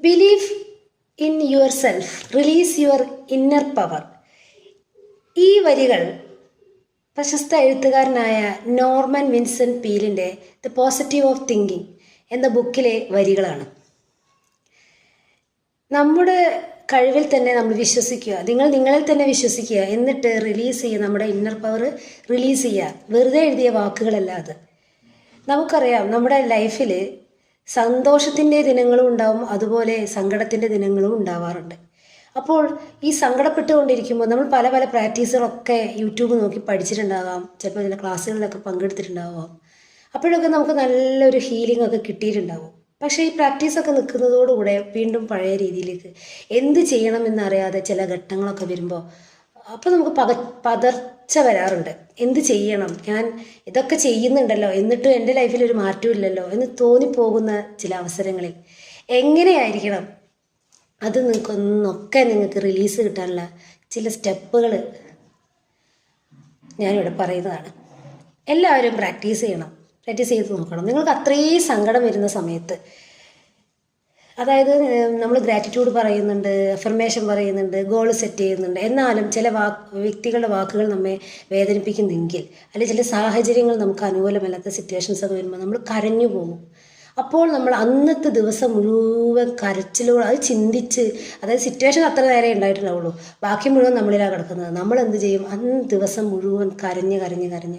Believe in yourself release your inner power ഈ വരികൾ പ്രശസ്ത എഴുത്തുകാരനായ നോർമൻ വിൻസെന്റ് പീലിന്റെ ദ പോസിറ്റീവ് ഓഫ് തിങ്കിങ് എന്ന ബുക്കിലെ വരികളാണ്. നമ്മുടെ കഴിവിൽ തന്നെ നമ്മൾ വിശ്വസിക്കുക. നിങ്ങൾ നിങ്ങളിൽ തന്നെ വിശ്വസിക്കുക. എന്നിട്ട് റിലീസ് ചെയ്യുക. നമ്മുടെ ഇന്നർ പവർ റിലീസ് ചെയ്യുക. വെറുതെ എഴുതിയ വാക്കുകളല്ല അത്. നമുക്കറിയാം നമ്മുടെ ലൈഫിൽ സന്തോഷത്തിന്റെ ദിനങ്ങളും ഉണ്ടാവും അതുപോലെ സങ്കടത്തിന്റെ ദിനങ്ങളും ഉണ്ടാവാറുണ്ട്. അപ്പോൾ ഈ സങ്കടപ്പെട്ടുകൊണ്ടിരിക്കുമ്പോൾ നമ്മൾ പല പല പ്രാക്ടീസുകളൊക്കെ യൂട്യൂബ് നോക്കി പഠിച്ചിട്ടുണ്ടാകാം ചിലപ്പോൾ ചില ക്ലാസ്സുകളിലൊക്കെ പങ്കെടുത്തിട്ടുണ്ടാവാം. അപ്പോഴൊക്കെ നമുക്ക് നല്ലൊരു ഹീലിംഗ് ഒക്കെ കിട്ടിയിട്ടുണ്ടാവും. പക്ഷേ ഈ പ്രാക്ടീസൊക്കെ നിൽക്കുന്നതോടുകൂടെ വീണ്ടും പഴയ രീതിയിലേക്ക് എന്ത് ചെയ്യണമെന്നറിയാതെ ചില ഘട്ടങ്ങളൊക്കെ വരുമ്പോൾ അപ്പോൾ നമുക്ക് പക പതർച്ച വരാറുണ്ട്. എന്ത് ചെയ്യണം? ഞാൻ ഇതൊക്കെ ചെയ്യുന്നുണ്ടല്ലോ. എന്നിട്ടും എന്റെ ലൈഫിൽ ഒരു മാറ്റവും ഇല്ലല്ലോ എന്ന് തോന്നിപ്പോകുന്ന ചില അവസരങ്ങളിൽ. എങ്ങനെയായിരിക്കണം? അത് നിങ്ങൾക്കൊന്നൊക്കെ നിങ്ങൾക്ക് റിലീസ് കിട്ടാനുള്ള ചില സ്റ്റെപ്പുകൾ ഞാനിവിടെ പറയുന്നതാണ്. എല്ലാവരും പ്രാക്ടീസ് ചെയ്യണം. പ്രാക്ടീസ് ചെയ്ത് നോക്കണം. നിങ്ങൾക്ക് അത്രയും സങ്കടം വരുന്ന സമയത്ത് അതായത് നമ്മൾ ഗ്രാറ്റിറ്റ്യൂഡ് പറയുന്നുണ്ട് അഫർമേഷൻ പറയുന്നുണ്ട് ഗോൾ സെറ്റ് ചെയ്യുന്നുണ്ട്. എന്നാലും ചില വാക്ക് വ്യക്തികളുടെ വാക്കുകൾ നമ്മെ വേദനിപ്പിക്കുന്നെങ്കിൽ അല്ലെങ്കിൽ ചില സാഹചര്യങ്ങൾ നമുക്ക് അനുകൂലമല്ലാത്ത സിറ്റുവേഷൻസ് ഒക്കെ വരുമ്പോൾ നമ്മൾ കരഞ്ഞു പോകും. അപ്പോൾ നമ്മൾ അന്നത്തെ ദിവസം മുഴുവൻ കരച്ചിലോട് അത് ചിന്തിച്ച് അതായത് സിറ്റുവേഷൻ അത്ര നേരെ ഉണ്ടായിട്ടുണ്ടാവുള്ളൂ. ബാക്കി മുഴുവൻ നമ്മളിലാണ് കിടക്കുന്നത്. നമ്മൾ എന്ത് ചെയ്യും? അന്ന് ദിവസം മുഴുവൻ കരഞ്ഞ് കരഞ്ഞ് കരഞ്ഞ്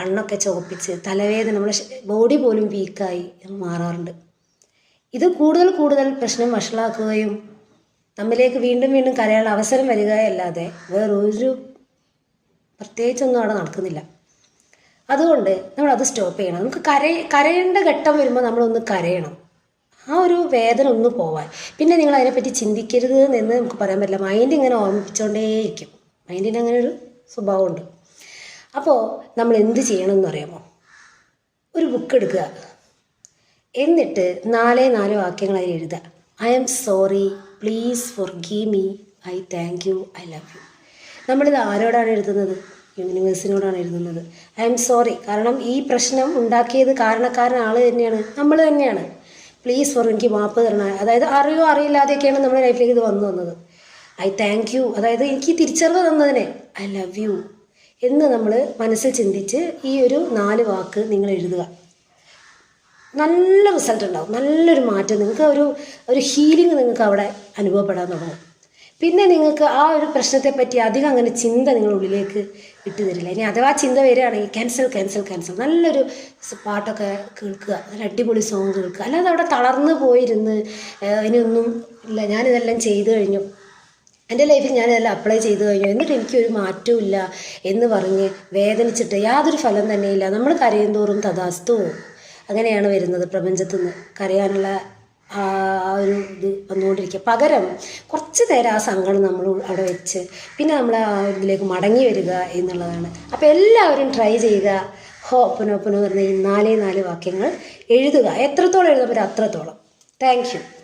കണ്ണൊക്കെ ചുവപ്പിച്ച് തലവേദന നമ്മുടെ ബോഡി പോലും വീക്കായി മാറാറുണ്ട്. ഇത് കൂടുതൽ കൂടുതൽ പ്രശ്നം വഷളാക്കുകയും നമ്മിലേക്ക് വീണ്ടും വീണ്ടും കരയാൻ അവസരം വരികയല്ലാതെ വേറൊരു പ്രത്യേകിച്ചൊന്നും അവിടെ നടക്കുന്നില്ല. അതുകൊണ്ട് നമ്മൾ അത് സ്റ്റോപ്പ് ചെയ്യണം. നമുക്ക് കര കരയേണ്ട ഘട്ടം വരുമ്പോൾ നമ്മളൊന്ന് കരയണം. ആ ഒരു വേദന ഒന്ന് പോവാൻ. പിന്നെ നിങ്ങൾ അതിനെപ്പറ്റി ചിന്തിക്കരുത് എന്ന് നമുക്ക് പറയാൻ പറ്റില്ല. മൈൻഡ് ഇങ്ങനെ ഓർമ്മിപ്പിച്ചുകൊണ്ടേയിരിക്കും മൈൻഡിന് അങ്ങനെ ഒരു സ്വഭാവമുണ്ട്. അപ്പോൾ നമ്മൾ എന്ത് ചെയ്യണമെന്ന് അറിയാമോ? ഒരു ബുക്ക് എടുക്കുക. എന്നിട്ട് നാലേ നാല് വാക്യങ്ങൾ എഴുതുക. I'm sorry please forgive me I thank you I love you നമ്മളിത് ആരോടാണ് എഴുതുന്നത്? യൂണിവേഴ്സിനോടാണ് എഴുതുന്നത്. ഐ എം സോറി കാരണം ഈ പ്രശ്നം ഉണ്ടാക്കിയത് കാരണക്കാരൻ ആൾ തന്നെയാണ്. നമ്മൾ തന്നെയാണ്. പ്ലീസ് ഫോർ എനിക്ക് മാപ്പ് തരണം. അതായത് അറിയോ അറിയില്ലാതെയൊക്കെയാണ് നമ്മുടെ ലൈഫിലേക്ക് ഇത് വന്നു വന്നത്. ഐ താങ്ക് യു അതായത് എനിക്ക് തിരിച്ചറിവ് തന്നതിനെ ഐ ലവ് യു എന്ന് നമ്മൾ മനസ്സിൽ ചിന്തിച്ച് ഈ ഒരു നാല് വാക്ക് നിങ്ങൾ എഴുതുക. നല്ല റിസൾട്ട് ഉണ്ടാവും. നല്ലൊരു മാറ്റം. നിങ്ങൾക്ക് ഒരു ഒരു ഹീലിംഗ് നിങ്ങൾക്ക് അവിടെ അനുഭവപ്പെടാൻ തുടങ്ങും. പിന്നെ നിങ്ങൾക്ക് ആ ഒരു പ്രശ്നത്തെ പറ്റി അധികം അങ്ങനെ ചിന്ത നിങ്ങളുടെ ഉള്ളിലേക്ക് ഇട്ടു തരില്ല. ഇനി അഥവാ ചിന്ത വരികയാണെങ്കിൽ ക്യാൻസൽ ക്യാൻസൽ ക്യാൻസൽ നല്ലൊരു പാട്ടൊക്കെ കേൾക്കുക. നല്ല അടിപൊളി സോങ് കേൾക്കുക. അല്ലാതെ അവിടെ തളർന്നു പോയിരുന്ന് ഇനിയൊന്നും ഇല്ല. ഞാനിതെല്ലാം ചെയ്തു കഴിഞ്ഞു. എന്റെ ലൈഫിൽ ഞാനിതെല്ലാം അപ്ലൈ ചെയ്തു കഴിഞ്ഞു. എന്നിട്ട് എനിക്കൊരു മാറ്റവും ഇല്ല എന്ന് പറഞ്ഞ് വേദനിച്ചിട്ട് യാതൊരു ഫലം തന്നെയില്ല നമ്മൾ കരയും തോറും തഥാസ്തു. അങ്ങനെയാണ് വരുന്നത് പ്രപഞ്ചത്തു നിന്ന് കരയാനുള്ള ആ ഒരു ഇത് വന്നുകൊണ്ടിരിക്കുക. പകരം കുറച്ച് നേരം ആ സങ്കടം നമ്മൾ അവിടെ വെച്ച് പിന്നെ നമ്മൾ ആ ഇതിലേക്ക് മടങ്ങി വരിക എന്നുള്ളതാണ്. അപ്പോൾ എല്ലാവരും ട്രൈ ചെയ്യുക. ഹോ ഒപ്പനോപ്പനോ പറഞ്ഞ ഈ നാലേ നാല് വാക്യങ്ങൾ എഴുതുക. എത്രത്തോളം എഴുതാൻ അത്രത്തോളം. താങ്ക്